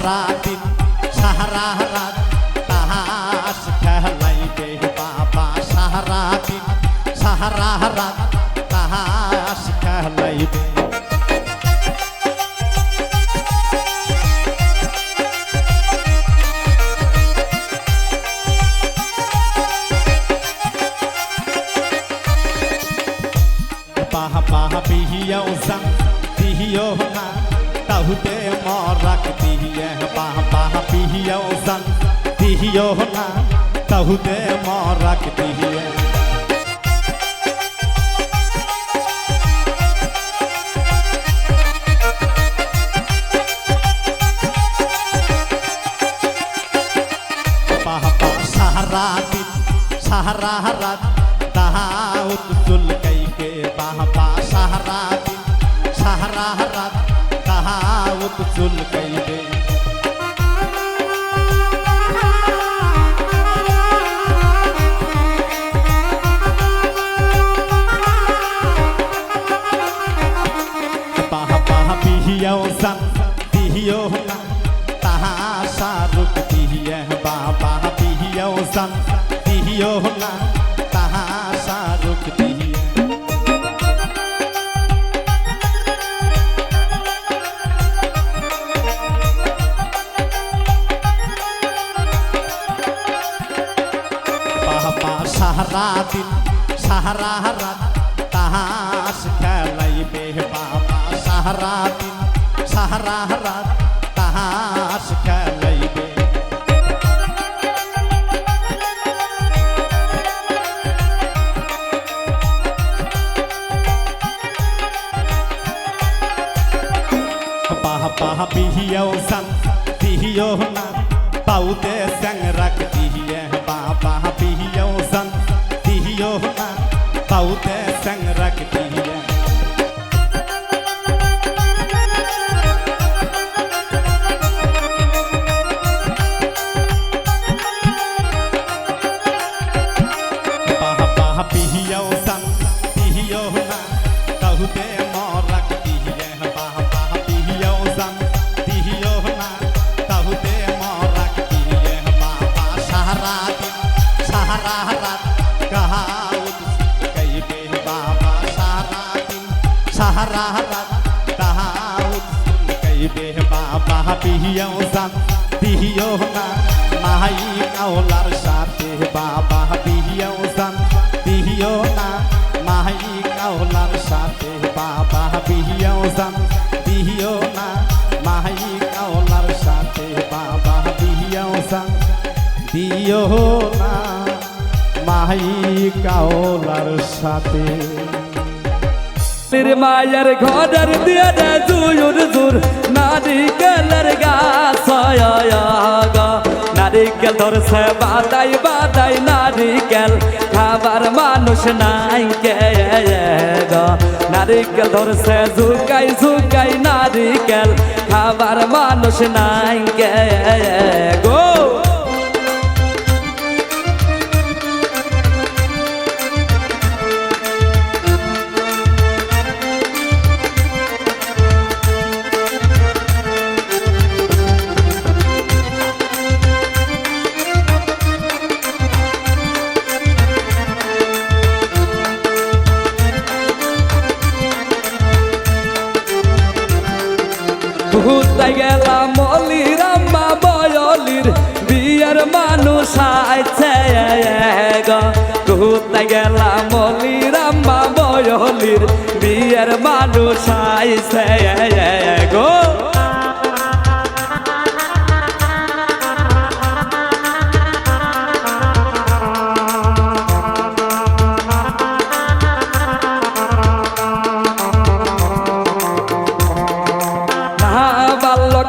সাহারা দিন সাহারা রাত তাহাস খেলাইবে বাবা। সাহারা দিন সাহারা রাত তাহাস খেলাইবে বাহা বাহা বিহিয়াও সাং দিহিও না তাহুতে মরাক দিহিয়ে বাহা বাহা বিহিয়াও সাং দিহিও না তাহুতে মরাক দিহিয়ে। বাবা সাহারা দিন, সাহারা রাত, দাউদ চুল কাইকে বাবা সাহারা দিন, সাহারা রাত দাউদ চুল কাইবে সাহারা রাত তাহাস খেলাইবে বাবা সাহারা দিন সাহারা রাত তাহাস খেলাইবে বাবা বিহিয়াও সান দিহিও না পাউতে স্যাং রাখ বিহিয়াও সান দিহিও না মাই কাওলার সাথে বাবা বিহিয়াও সান দিহিও না মাই কাওলার সাথে বাবা বিহিয়াও সান দিহিও না মাই কাওলার সাথে বাবা বিহিয়াও সান দিও না মাই কাওলার সাথে। তোর মায়ের ঘরের দিয়ে জুয়ুর জুর নারিকেলের গাছ গা নারিকেল ধরছে বাদাই বাদাই নারিকেল খাবার মানুষ নাই কে নারিকেল ধরছে ঝুকাই ঝুকাই নারিকেল খাবার মানুষ নাই কে গো ঘুরতে গেলাম মলির আম্মা বয়লির বিয়ের মানুষ আইছে গো। ঘুরতে গেলাম মলির আম্মা বয়লির বিয়ের মানুষ আইছে গো।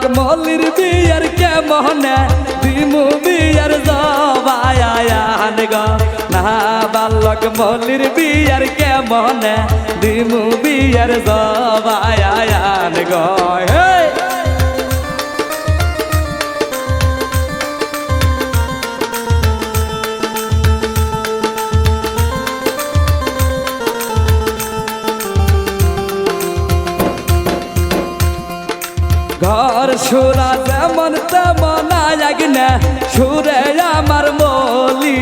পাক মলির বিয়ার কে মহনে দিমু বিয়ার জবায়ান গ? না বালক মলির বিয়ার কে মহনে দিমু বিয়ার জবায়ান গ? হে ঘর সুরা তেমন তেমন না, সুরে আমার মলি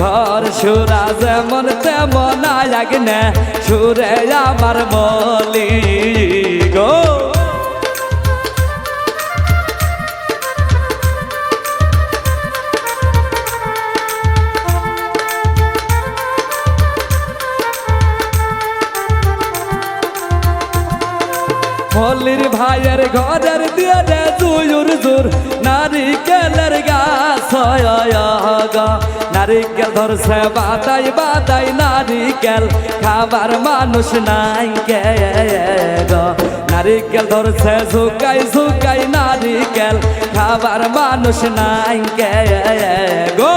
ঘর সুরা যেমন তেমন না, সুরে আমার মলি গো। মল্লির ভাইয়ের ঘরের দিয়ে জুয়ুর জুর। নারিকেলের গাছ নারিকেল ধরছে বাদাই বাদাই নারিকেল। খাবার মানুষ নাই কে নারিকেল ধরছে ঝুকাই ঝুকাই নারিকেল। খাবার মানুষ নাই কে গো।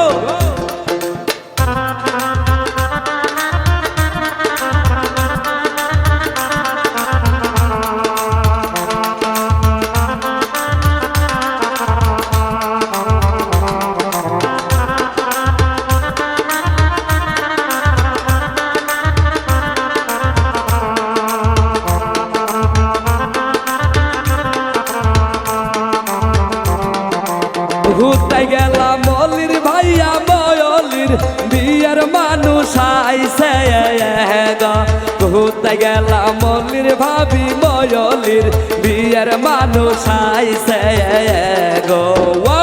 মানুষ আইসে গো।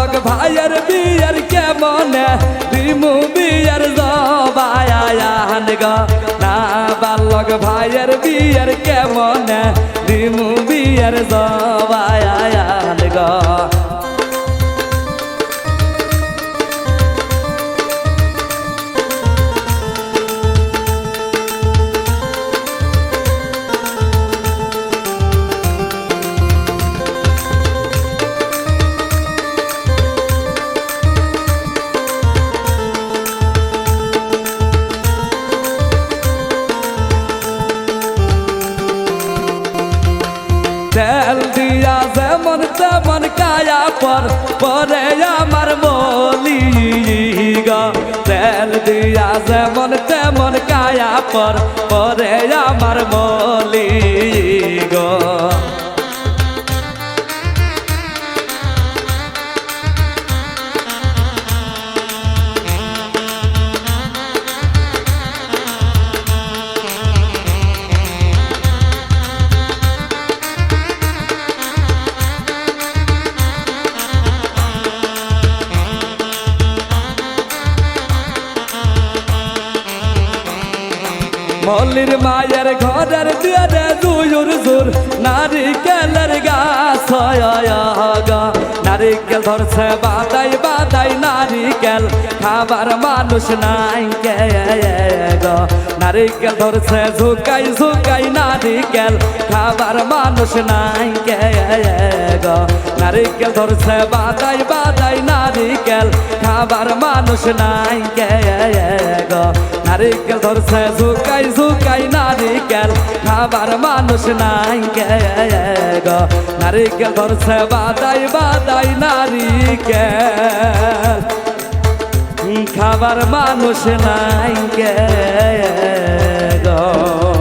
বালক ভাইয়ের বিয়ের কেমনে? রিমু বিয়ের জবায়ান গ। না, বালক ভাইয়ের বিয়ের কেমনে? রিমু বিয়ের জবায়ান গা। কায়া পর পরে আমার মলি গা তেল দিয়া যেমন তেমন কায়া পর পরে আমার মলি গা মায়ের ঘরের দিয়ে দুয়ুর জোর। নারিকেলের গাছ নারিকেল ধরছে বাদাই বাদাই নারিকেল, খাবার মানুষ নাই কে গো? নারিকেল ধরছে, ঝুকাই ঝুকাই নারিকেল, খাবার মানুষ নাই কে গো? নারিকেল ধরছে, বাদাই বাদাই নারিকেল, খাবার মানুষ নাই কে গো? নারিকেল ধরছে, ঝুকাই ঝুকাই নারিকেল, খাবার মানুষ নাই কে গো? নারিকেল ধরছে, বাদাই বাদাই নারিকেল। খাবার মানুষ নাই কে গো?